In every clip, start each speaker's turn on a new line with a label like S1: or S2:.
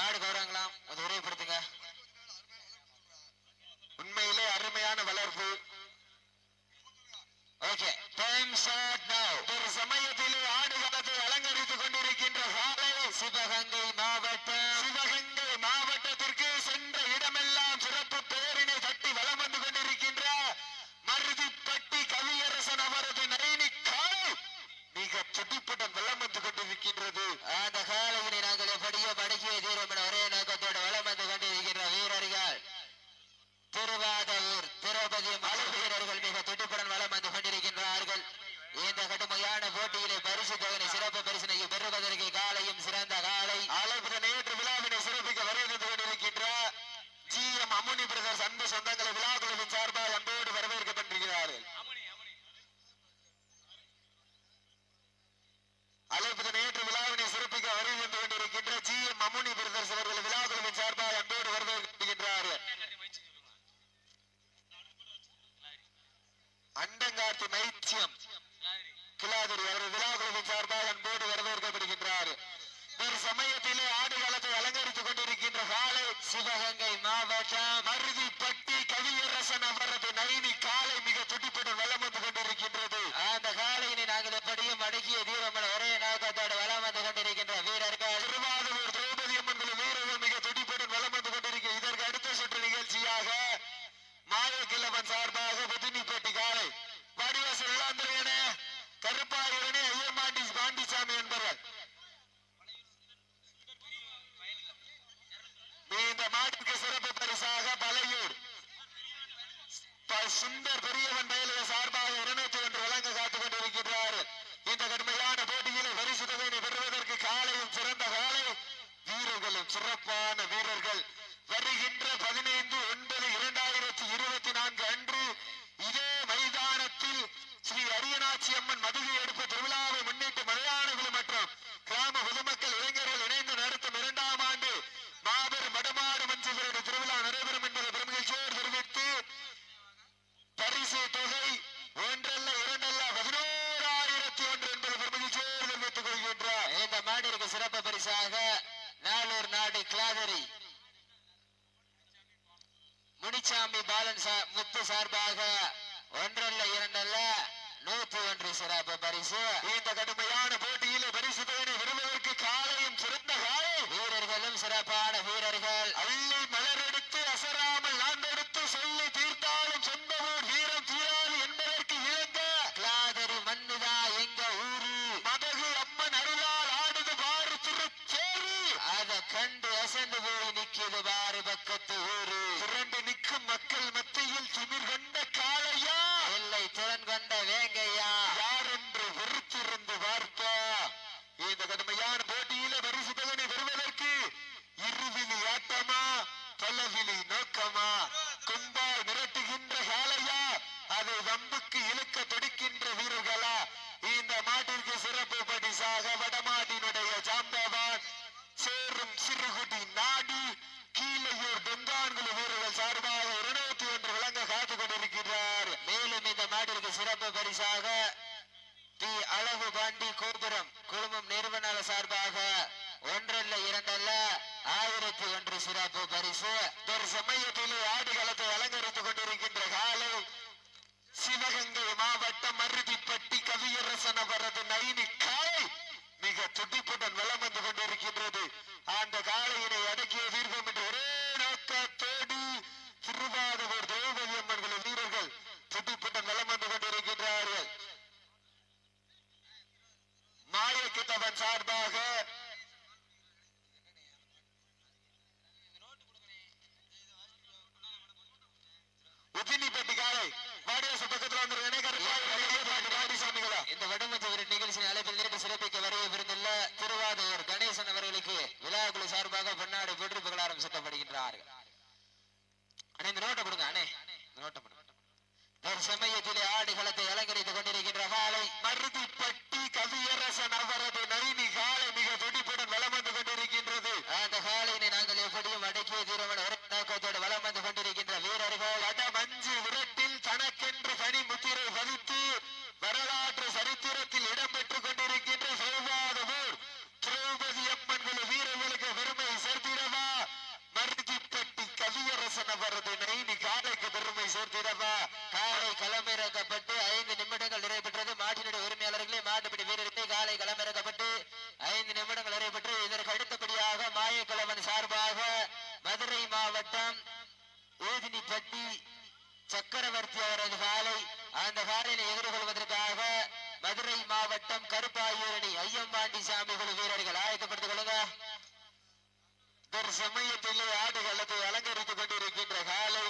S1: மாடு போடுறாங்களாம் அது உரையப்படுத்த நாலூர் நாடு கிளாதரி. முனிச்சாமி பாலன் முத்து சார்பாக ஒன்றல்ல இரண்டல்ல நூத்தி ஒன்று சிறப்பு பரிசு.
S2: இந்த கடுமையான போட்டியில் பரிசு பெறுவதற்கு காலையும் சிறந்த காலை.
S1: வீரர்களும் சிறப்பான வீரர்கள்.
S2: அல்ல சார்பாக
S1: ஒன்றல்ல இரண்டல்ல ஆயிரத்தி ஒன்று சிறப்பு பரிசு.
S2: தர் சமயத்தில் திரவா காலை களமிறக்கப்பட்டு ஐந்து நிமிடங்கள் நிறைவு பெற்றது மாட்டினுடைய உரிமையாளர்களே மாட்டுப்படி வீரர்களே காலை களமிறக்கப்பட்டு
S1: ஐந்து நிமிடங்கள் நிறைவு இதற்கு அடுத்தபடியாக மாயக்கிழவன் சார்பாக மதுரை மாவட்டம் ஊதினிப்பட்டி சக்கரவர்த்தி அவரது காலை அந்த காலையை எதிர்கொள்வதற்காக மதுரை மாவட்டம் கருப்பாயூரணி ஐயம்பாண்டி சாமி குழு வீரர்கள் ஆயத்தப்படுத்திக் கொள்ளுங்க.
S2: தற்சமயத்திலே அலங்கரித்துக் கொண்டிருக்கின்ற காலை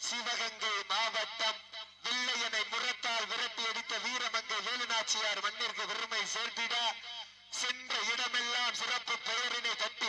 S2: சிவகங்கை மாவட்டம் வில்லையனை முரத்தால் விரட்டி அடித்த வீரமங்கை வேலுநாச்சியார் மண்ணிற்கு பெருமை சேர்த்திட சென்ற இடமெல்லாம் சிறப்பு பெயரினை தட்டி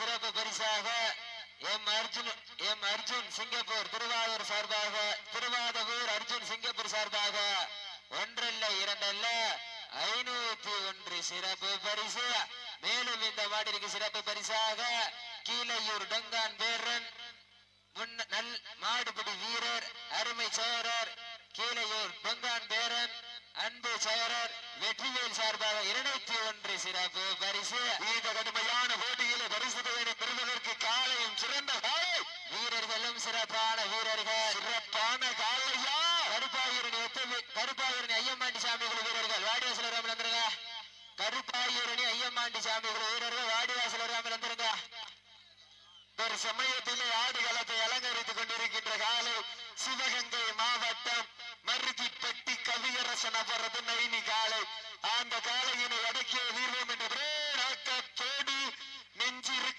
S1: சிறப்பு பரிசாக M Arjun M Arjun Singapore Thiruvarur சார்பாக திருவாதவூர் அர்ஜுன் சிங்கப்பூர் சார்பாக ஒன்றல்ல இரண்டல்ல ஐநூத்தி ஒன்று சிறப்பு பரிசு. மேலும் இந்த மாட்டிற்கு சிறப்பு பரிசாக கீழையூர் டொங்கான் பேரன் நல் மாடுபிடி வீரர் அருமை சோரர் கீழையூர் டொங்கான் பேரன் அன்பு சோரர் வெற்றிவேல் சார்பாக இருநூத்தி ஒன்று சிறப்பு பரிசு.
S2: இந்த கடுமையான
S1: போட்டி சாமிகள் வீரர்கள் வாடிவாசல் வராமல் வந்துருங்க. கருப்பாயூரணி ஐயம்மாண்டி சாமிகள் வீரர்கள் வாடிவாசல் வராமல் வந்துருங்க.
S2: ஒரு சமயத்திலே ஆடுகளத்தை அலங்கரித்துக் கொண்டிருக்கின்ற காலை சிவகங்கை மாவட்டம் மருதிப்பட்டி கவியரசன் அவரது நைனி காலை. அந்த காலையினை அடக்கிய வீரம் என்று
S1: நெஞ்சிரு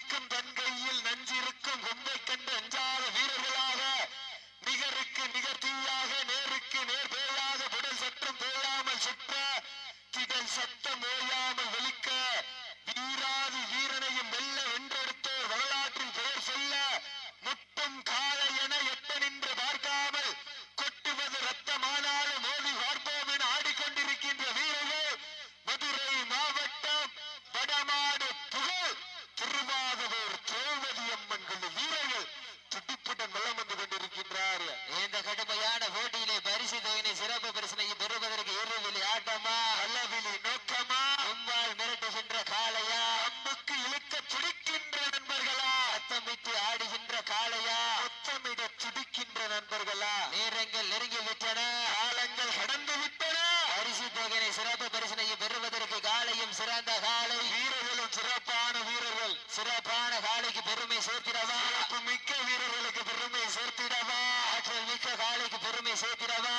S1: ஆடுகின்ற காளையா?
S2: முத்தமிட துடிக்கின்ற நண்பர்களா?
S1: நேரங்கள் நெருங்கி விட்டன
S2: காலங்கள் கடந்து விட்டன.
S1: பரிசு தொகையினை சிறப்பு பரிசனையும் பெறுவதற்கு காலையும் சிறந்த காலை
S2: வீரர்களும் சிறப்பான வீரர்கள்.
S1: சிறப்பான காலைக்கு பெருமை சேர்த்திடவா?
S2: மிக்க வீரர்களுக்கு பெருமை சேர்த்திடவா?
S1: ஆற்றல் மிக்க காலைக்கு பெருமை சேர்த்திடவா?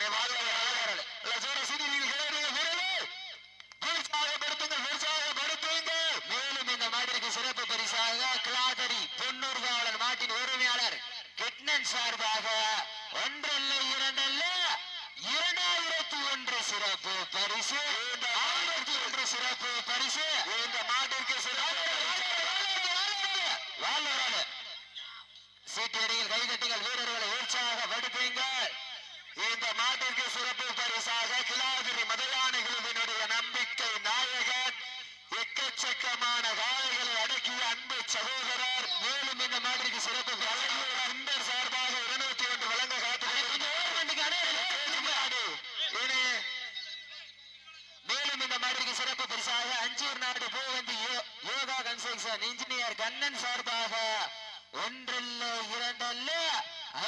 S2: அண்ணே,
S1: கன்ஸ்ட்ரக்ஷன் இன்ஜினியர் கண்ணன் சார்பாக ஒன்றல்ல இரண்டல்ல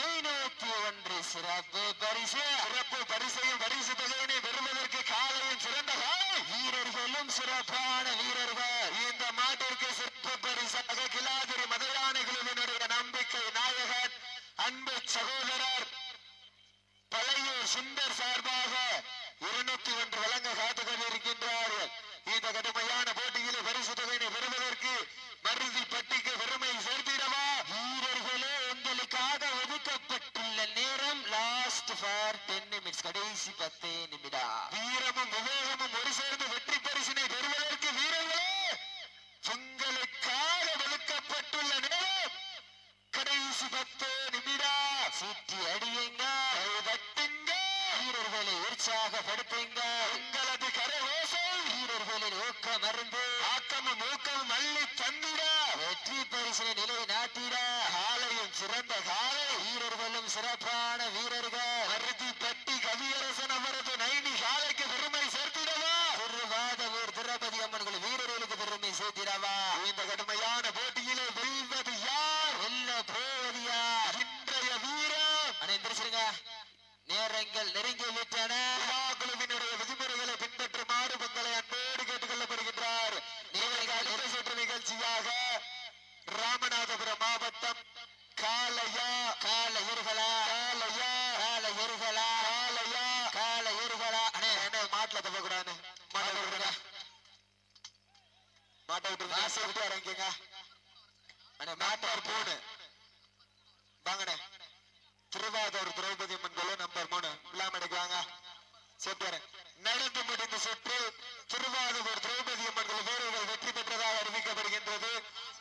S1: ஐநூத்தி ஒன்று சிறப்பு பரிசு.
S2: சிறப்பு பரிசையும் பரிசு தொகையினை பெறுவதற்கு காலையும் சிறந்த
S1: வீரர்களும் சிறப்பான வீரர்கள்.
S2: Sikatin Nimida. மாட்டை விட்டுருங்க இறங்கிங்க
S1: அண்ணே
S2: மூணு. வாங்கண்ணே. திருவாதூர் திரௌபதி அம்மன் நம்பர் மூணு. விழாம எடுக்கிறாங்க சூப்பர் நடந்து முடிந்த சுற்று திருவாதூர் திரௌபதி அம்மன் குழு வீரர்கள் வெற்றி பெற்றதாக அறிவிக்கப்படுகின்றது.